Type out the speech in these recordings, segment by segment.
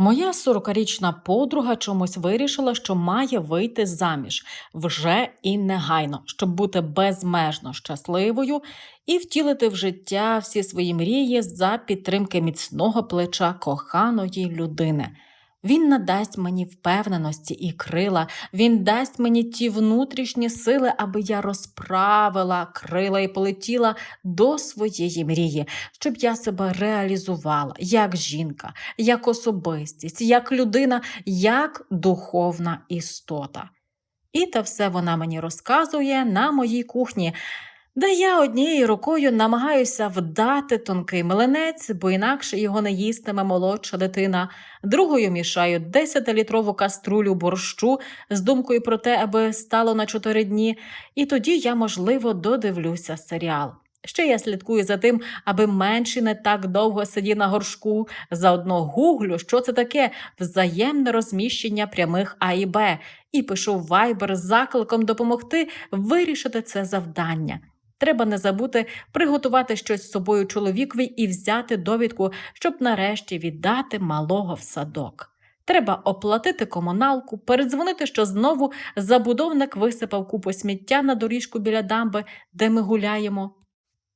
Моя 40-річна подруга чомусь вирішила, що має вийти заміж вже і негайно, щоб бути безмежно щасливою і втілити в життя всі свої мрії за підтримки міцного плеча коханої людини. Він надасть мені впевненості і крила, він дасть мені ті внутрішні сили, аби я розправила крила і полетіла до своєї мрії, щоб я себе реалізувала як жінка, як особистість, як людина, як духовна істота. І те все вона мені розказує на моїй кухні, де я однією рукою намагаюся вдати тонкий млинець, бо інакше його не їстиме молодша дитина, другою мішаю 10-літрову каструлю борщу з думкою про те, аби стало на 4 дні, і тоді я, можливо, додивлюся серіал. Ще я слідкую за тим, аби менший не так довго сидів на горшку. Заодно гуглю, що це таке взаємне розміщення прямих А і Б, і пишу в Viber з закликом допомогти вирішити це завдання. Треба не забути приготувати щось з собою чоловікові і взяти довідку, щоб нарешті віддати малого в садок. Треба оплатити комуналку, передзвонити, що знову забудовник висипав купу сміття на доріжку біля дамби, де ми гуляємо.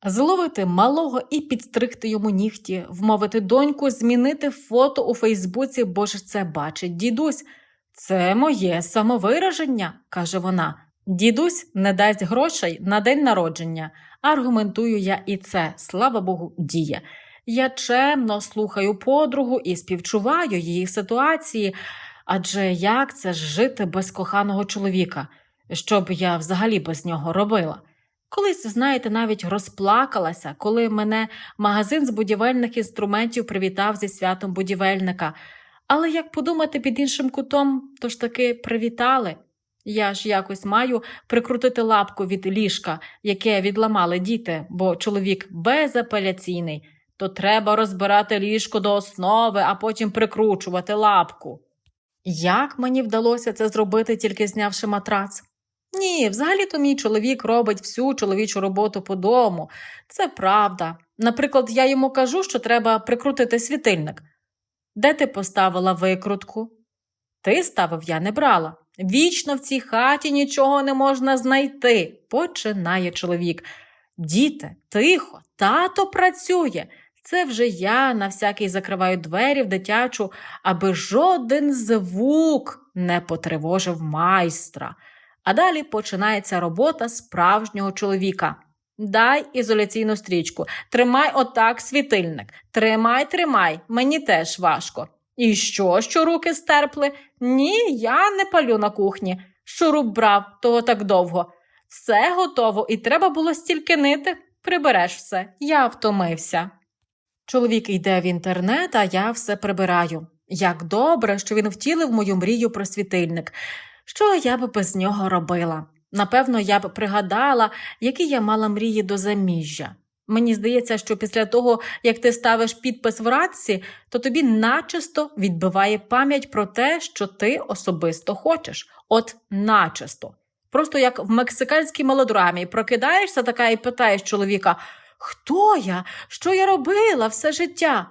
Зловити малого і підстригти йому нігті, вмовити доньку, змінити фото у Фейсбуці, бо ж це бачить дідусь. Це моє самовираження, каже вона. Дідусь не дасть грошей на день народження. Аргументую я і це, слава Богу, діє. Я чемно слухаю подругу і співчуваю її ситуації, адже як це ж жити без коханого чоловіка, що б я взагалі без нього робила? Колись, знаєте, навіть розплакалася, коли мене магазин з будівельних інструментів привітав зі святом будівельника. Але як подумати під іншим кутом, то ж таки привітали. Я ж якось маю прикрутити лапку від ліжка, яке відламали діти, бо чоловік безапеляційний, то треба розбирати ліжко до основи, а потім прикручувати лапку. Як мені вдалося це зробити, тільки знявши матрац? Ні, взагалі-то мій чоловік робить всю чоловічу роботу по дому. Це правда. Наприклад, я йому кажу, що треба прикрутити світильник. Де ти поставила викрутку? Ти ставив, я не брала. Вічно в цій хаті нічого не можна знайти, починає чоловік. Діти, тихо, тато працює. Це вже я на всякий закриваю двері в дитячу, аби жоден звук не потривожив майстра. А далі починається робота справжнього чоловіка. Дай ізоляційну стрічку, тримай отак світильник. Тримай, тримай, мені теж важко. І що, що руки стерпли? Ні, я не палю на кухні. Шуруп брав, того так довго. Все готово, і треба було стільки нити. Прибереш все, я втомився. Чоловік йде в інтернет, а я все прибираю. Як добре, що він втілив мою мрію про світильник. Що я б без нього робила? Напевно, я б пригадала, які я мала мрії до заміжжя. Мені здається, що після того, як ти ставиш підпис в радці, то тобі начисто відбиває пам'ять про те, що ти особисто хочеш. От начисто. Просто як в мексиканській мелодрамі прокидаєшся така і питаєш чоловіка: Хто я? Що я робила все життя?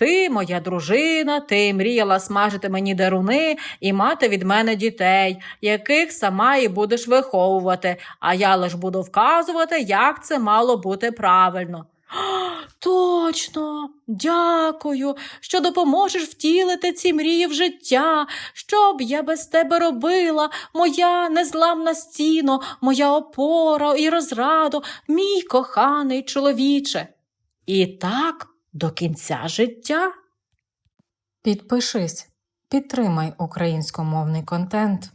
Ти, моя дружина, ти мріяла смажити мені деруни і мати від мене дітей, яких сама і будеш виховувати, а я лиш буду вказувати, як це мало бути правильно. Точно, дякую, що допоможеш втілити ці мрії в життя. Що б я без тебе робила, моя незламна стіно, моя опора і розраду, мій коханий чоловіче. І так до кінця життя. Підпишись, підтримай українськомовний контент.